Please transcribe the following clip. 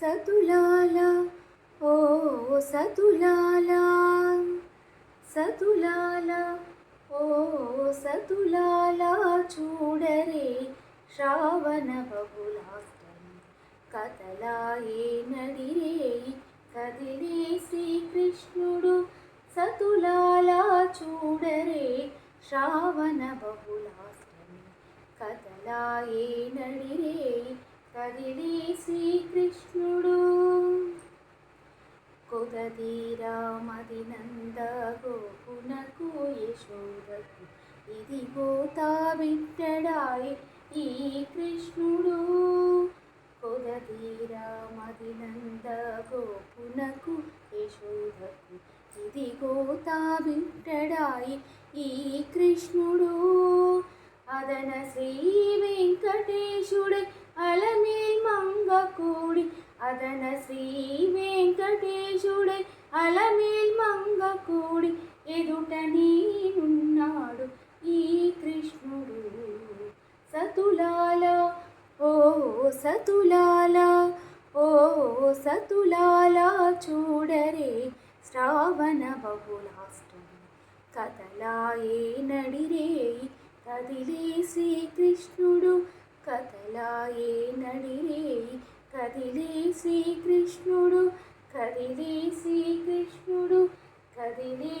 సతులాల ఓ సతులాల సతులాల ఓ సతులాల చూడరే శ్రావణ బహుళాష్టమి. కథలాయే నడిరే కదిలే శ్రీకృష్ణుడు. సతులాల చూడరే శ్రావణ బహుళాష్టమి. కథలాయే నడిరే కదిలే శ్రీకృష్ణుడు. కొగదీరా నంద గోకునకు యశోదకు. ఇది గోతా బిడ్డడాయ్ ఈ కృష్ణుడు. కొగదీరా నంద గోకునకు యశోదకు. ఇది గోతా బిడ్డడాయ్ ఈ కృష్ణుడు. అదన శ్రీ మంగ కూడి అదన శ్రీ వెంకటేశుడే అలమేల్ మంగ కూడి ఎదుట నీనున్నాడు ఈ కృష్ణుడు సతులాల ఓ సతులాల ఓ సతులాల చూడరే శ్రావణ బహుళాష్టమి కథలాయే నడిరే కదిలే శ్రీకృష్ణుడు కథలాయే నడి కదిలి శ్రీకృష్ణుడు కదిలే శ్రీకృష్ణుడు కదిలే